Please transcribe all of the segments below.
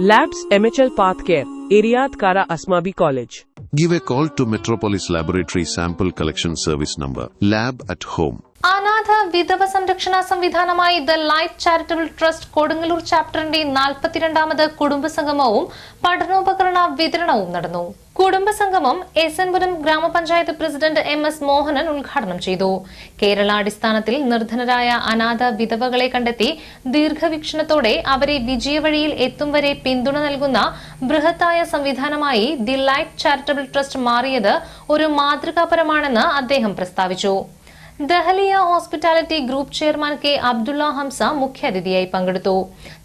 Labs MHL Path Care, Iriad Kara Asmabi College. Give a call to Metropolis Laboratory Sample Collection Service number, lab at home. അനാഥ വിധവ സംരക്ഷണ സംവിധാനമായി the life charitable trust Kodungallur ചാപ്റ്ററിന്റെ നാൽപ്പത്തിരണ്ടാമത് കുടുംബസംഗമവും പഠനോപകരണ വിതരണവും നടന്നു കുടുംബസംഗമം എസൻപുരം ഗ്രാമപഞ്ചായത്ത് പ്രസിഡന്റ് എം എസ് മോഹനൻ ഉദ്ഘാടനം ചെയ്തു. കേരളാടിസ്ഥാനത്തിൽ നിർധനരായ അനാഥ വിധവകളെ കണ്ടെത്തി ദീർഘവീക്ഷണത്തോടെ അവരെ വിജയവഴിയിൽ എത്തും വരെ പിന്തുണ നൽകുന്ന ബൃഹത്തായ സംവിധാനമായി ദി ലൈറ്റ് ചാരിറ്റബിൾ ട്രസ്റ്റ് മാറിയത് ഒരു മാതൃകാപരമാണെന്ന് അദ്ദേഹം പ്രസ്താവിച്ചു. Dahlia hospitality group chairman K Abdulla Hamza മുഖ്യാതിഥിയായി പങ്കെടുത്തു.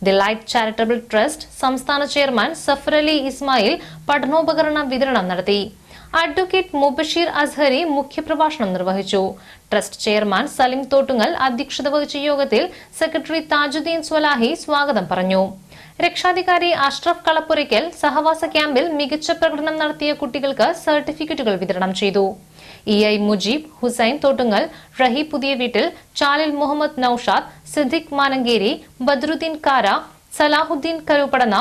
ദി ലൈറ്റ് ചാരിറ്റബിൾ ട്രസ്റ്റ് സംസ്ഥാന ചെയർമാൻ സഫറലി ഇസ്മായിൽ പഠനോപകരണ വിതരണം നടത്തി. അഡ്വക്കേറ്റ് മുബഷീർ അസ്ഹരി മുഖ്യപ്രഭാഷണം നിർവഹിച്ചു. ട്രസ്റ്റ് ചെയർമാൻ സലിം തോട്ടുങ്ങൽ അധ്യക്ഷത വഹിച്ച യോഗത്തിൽ സെക്രട്ടറി താജുദ്ദീൻ സ്വലാഹി സ്വാഗതം പറഞ്ഞു. രക്ഷാധികാരി അഷ്റഫ് കളപ്പുരയ്ക്കൽ സഹവാസ ക്യാമ്പിൽ മികച്ച പ്രകടനം നടത്തിയ കുട്ടികൾക്ക് സർട്ടിഫിക്കറ്റുകൾ വിതരണം ചെയ്തു. ഇ ഐ മുജീബ് ഹുസൈൻ തോട്ടുങ്ങൽ റഹി പുതിയ വീട്ടിൽ ചാലിൽ മുഹമ്മദ് നൌഷാദ് സിദ്ദിഖ് മാനങ്കേരി ബദ്രുദ്ദീൻ കാര സലാഹുദ്ദീൻ കരുപടന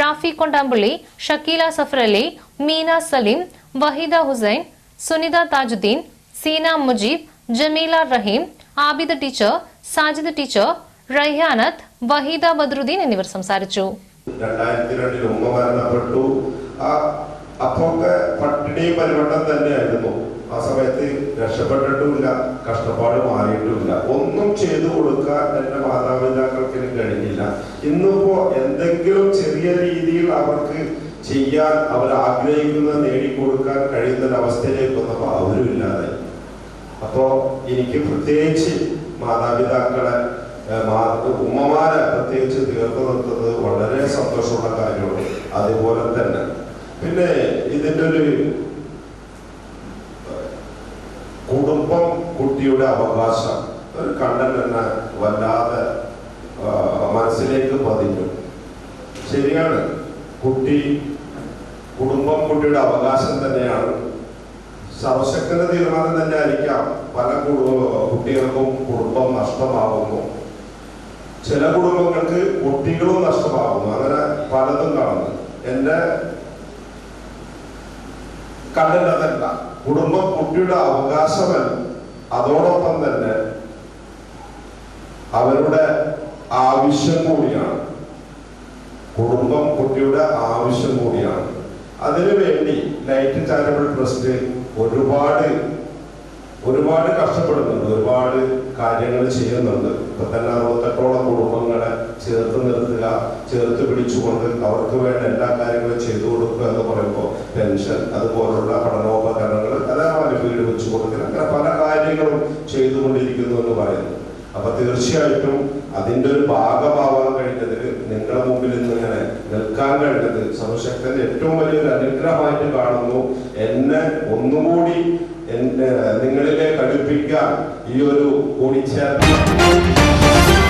റാഫി കൊണ്ടാമ്പള്ളി ഷക്കീല സഫറലി മീന സലീം വഹീദ ഹുസൈൻ സുനിത താജുദ്ദീൻ സീന മുജീബ് ജമീല റഹീം ആബിദ് ടീച്ചർ സാജിദ് ടീച്ചർ റയ്യാനത്ത് വഹീദ ബദ്രുദ്ദീൻ എന്നിവർ സംസാരിച്ചു. രണ്ടായിരത്തി രണ്ടിൽ ഉമ്മ മരണപ്പെട്ടു. ആ അപ്പൊക്കെ പട്ടിണിയും പരിവട്ടം തന്നെയായിരുന്നു. ആ സമയത്ത് രക്ഷപ്പെട്ടിട്ടുമില്ല കഷ്ടപ്പാട് മാറിയിട്ടുമില്ല. ഒന്നും ചെയ്തു കൊടുക്കാൻ എന്റെ മാതാപിതാക്കൾക്കിനും കഴിഞ്ഞില്ല. ഇന്നിപ്പോ എന്തെങ്കിലും ചെറിയ രീതിയിൽ അവർക്ക് ചെയ്യാൻ അവർ ആഗ്രഹിക്കുന്നത് നേടിക്കൊടുക്കാൻ കഴിയുന്ന ഒരു അവസ്ഥയിലേക്ക് വന്നപ്പോൾ അവരും ഇല്ലാതെ അപ്പോ എനിക്ക് പ്രത്യേകിച്ച് മാതാപിതാക്കളെ ഏഹ്, സന്തോഷമുള്ള കാര്യമാണ് അതുപോലെ തന്നെ. പിന്നെ ഇതിന്റെ ഒരു കുടുംബം കുട്ടിയുടെ അവകാശം. ഒരു കണ്ടന്റ് തന്നെ വല്ലാതെ മനസ്സിലേക്ക് പതിഞ്ഞു. ശരിയാണ്. കുട്ടി കുടുംബം കുട്ടിയുടെ അവകാശം തന്നെയാണ്. സർവശക്തന്റെ തീരുമാനം തന്നെ ആയിരിക്കാം. പല കുട്ടികൾക്കും കുടുംബം നഷ്ടമാകുന്നു. ചില കുടുംബങ്ങൾക്ക് കുട്ടികളും നഷ്ടമാകുന്നു. അങ്ങനെ എന്റെ കണ്ടതല്ല കുടുംബ കുട്ടിയുടെ അവകാശമല്ല. അതോടൊപ്പം തന്നെ അവരുടെ ആവശ്യം കൂടിയാണ്. കുടുംബം കുട്ടിയുടെ ആവശ്യം കൂടിയാണ്. അതിനു വേണ്ടി നൈറ്റ് ചാരിറ്റബിൾ ട്രസ്റ്റ് ഒരുപാട് ഒരുപാട് കഷ്ടപ്പെടുന്നുണ്ട്. ഒരുപാട് കാര്യങ്ങൾ ചെയ്യുന്നുണ്ട്. ഇപ്പൊ തന്നെ പിടിച്ചുകൊണ്ട് അവർക്ക് വേണ്ട എല്ലാ കാര്യങ്ങളും ചെയ്തു കൊടുക്കുക എന്ന് പറയുമ്പോൾ പെൻഷൻ അതുപോലുള്ള പഠനോപകരണങ്ങൾ അതേപോലെ വീട് വെച്ചു കൊടുക്കുക. അങ്ങനെ പല കാര്യങ്ങളും ചെയ്തുകൊണ്ടിരിക്കുന്നു എന്ന് പറയുന്നു. അപ്പൊ തീർച്ചയായിട്ടും അതിന്റെ ഒരു ഭാഗമാവാൻ കഴിഞ്ഞതിൽ നിങ്ങളുടെ മുമ്പിൽ ഇന്ന് ഇങ്ങനെ നിൽക്കാൻ കഴിഞ്ഞത് സർവശക്തന്റെ ഏറ്റവും വലിയൊരു അനുഗ്രഹമായിട്ട് കാണുന്നു. എന്നെ ഒന്നുകൂടി എന്നെ നിങ്ങളിലേക്ക് അടുപ്പിക്കാൻ ഈ ഒരു കൂടിച്ചേർന്ന